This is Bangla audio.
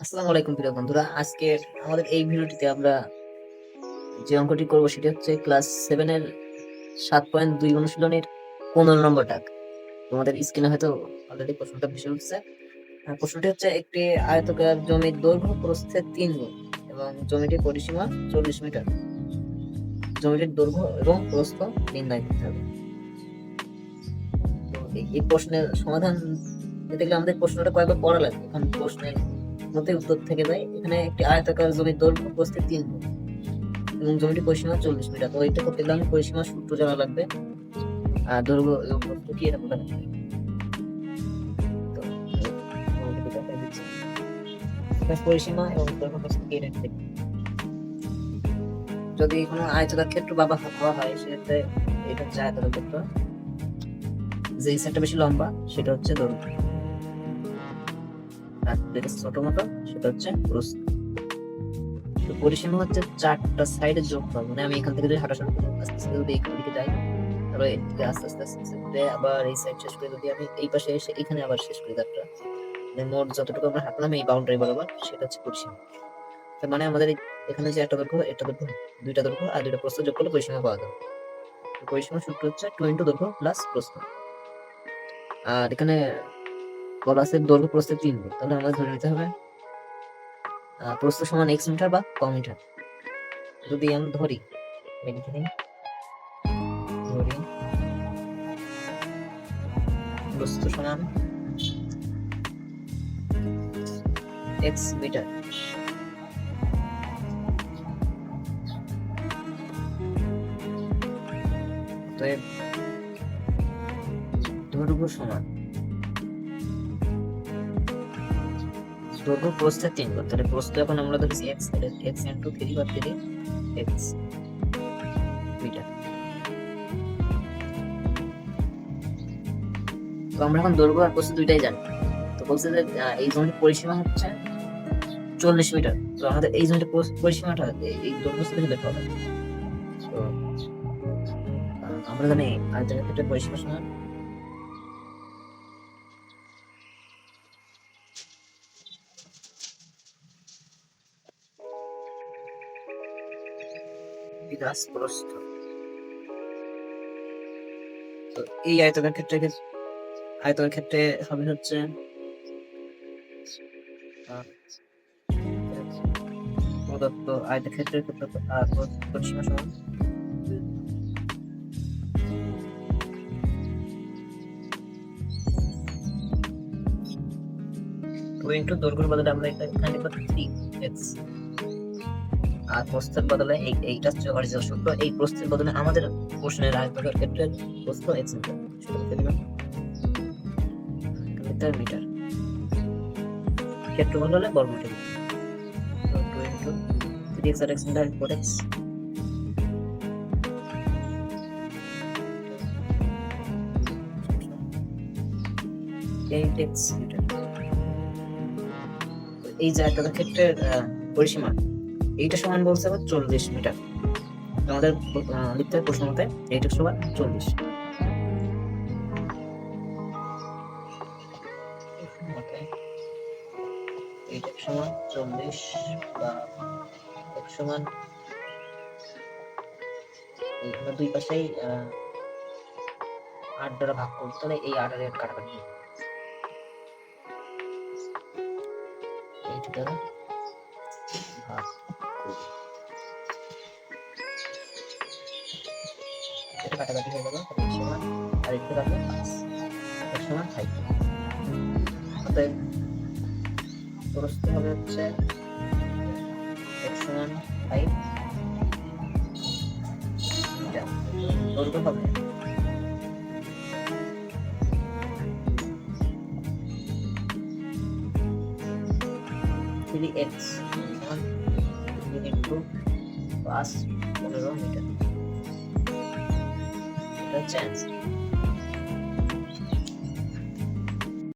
আসসালামু আলাইকুম প্রিয় বন্ধুরা। আজকে আমাদের এই ভিডিওটিতে আমরা যে অঙ্কটি করব সেটি হচ্ছে ক্লাস সেভেনের সাত পয়েন্ট দুই অনুশীলনের পনেরো নম্বর ডাক তোমাদের স্ক্রিনে হয়তো অলরেডি প্রশ্নটা ভেসে উঠছে। প্রশ্নটি হচ্ছে, একটি আয়তকার জমির দৈর্ঘ্য প্রস্থের তিন গুণ এবং জমিটির পরিসীমা চল্লিশ মিটার। জমিটির দৈর্ঘ্য এবং প্রস্থ নির্ণয় করতে হবে। এই- প্রশ্নের সমাধান দিতে গেলে আমাদের প্রশ্নটা কয়েকবার পড়া লাগবে। এখন প্রশ্নের মধ্যে উত্তর থেকে যায়। এখানে একটি আয়তাকার জমির দৈর্ঘ্য প্রস্থে তিন গুণ এবং জমিটি পরিসীমা চল্লিশ মিটার তো এটা করতে গেলে পরিসীমা সূত্র জানা লাগবে। আর দৈর্ঘ্য এবং প্রস্থ কি এটা বলা লাগবে পরিসীমা এবং দৈর্ঘ্য যদি কোনো আয়তকার ক্ষেত্র বা হওয়া হয়, সেক্ষেত্রে এটা হচ্ছে আয়তকার ক্ষেত্র। যে সাইডটা বেশি লম্বা, সেটা হচ্ছে দৈর্ঘ্য। আর মতো, সেটা হচ্ছে প্রস্থ। তো পরিসীমা হচ্ছে চারটা সাইডে যোগ হবে মানে আমি এখান থেকে যদি হাঁটাশোনা করি, আস্তে আস্তে যদি এইখান দিকে যাই তারপরে এদিকে আস্তে আস্তে আস্তে আস্তে আবার এই সাইড শেষ করে যদি আমি এই পাশে এসে এখানে আবার শেষ করি যাত্রা মানে মোট যতটুকু আমরা হাঁটলাম এই বাউন্ডারি বরাবর, সেটা হচ্ছে পরিসীমা। তার মানে আমাদের এখানে যে একটা দৈর্ঘ্য একটা দৈর্ঘ্য দুইটা দৈর্ঘ্য আর দুইটা প্রস্থ যোগ করলে পরিসীমা পাওয়া যাবে। পরিসীমা সূত্র হচ্ছে টু ইন্টু দৈর্ঘ্য প্লাস প্রস্থ। আর এখানে আছে দৈর্ঘ্য প্রস্থে তিন গুণ তাহলে আমাদের ধরে নিতে হবে প্রস্থ সমান এক্স মিটার বা ক মিটার যদি আমি ধরি লিখে ধরি, প্রস্থ সমান এক্স মিটার অতএব দৈর্ঘ্য সমান। দৈর্ঘ্য প্রস্থের তিন গুণ তাহলে প্রস্থ এখন আমরা ধরেছি এক্স তাহলে এক্স ইন্টু থ্রি বা থ্রি এক্স মিটার তো আমরা এখন দৈর্ঘ্য আর প্রস্থ দুইটাই জানি। তো বলছে যে এই জমির পরিসীমা হচ্ছে চল্লিশ মিটার। তো আমাদের এই জমির পরি- পরিসীমাটা, এই- দৈর্ঘ্য থেকে বের তো আমরা জানি ক্ষেত্রে পরিসীমা সমান তো এই আয়তনের ক্ষেত্রে আয়তনের ক্ষেত্রে হবে হচ্ছে প্রদত্ত আয়তের ক্ষেত্রে প্রদত্ত প্রস্থ সমান টু ইন্টু দৈর্ঘ্যের বদলে আমরা এখানে লিখব থ্রি এক্স। আর প্রস্থের বদলে এই এইটা হচ্ছে অরিজিনাল সূত্র। এই প্রস্থের বদলে আমাদের প্রশ্নের আয়তকার ক্ষেত্রে প্রস্থ এক্স মিটার সেটা লিখে দিলাম। Metre metre. ক্ষেত্র বদলে বর্গ metre two into three x আর এক্স মিটার ফোর এক্স এই যে আয়তকার ক্ষেত্রের পরিসীমা। এইটা সমান বলছে আবার চল্লিশ মিটার আমাদের লিখতে হবে প্রশ্ন মতে এইটা সমান চল্লিশ এইটা সমান চল্লিশ বা এক সমান দুই পাশেই আট দ্বারা ভাগ করতে তাহলে এই আট আর কাটাকাটি। এইটা ভাগ এটা আর একটু রাখলে পাঁচ সমান ফাইভ অতএব হচ্ছে এক ফাইভ দৈর্ঘ্য হবে থ্রি ইন্টু পাঁচ পনেরো মিটার এটা হচ্ছে answer।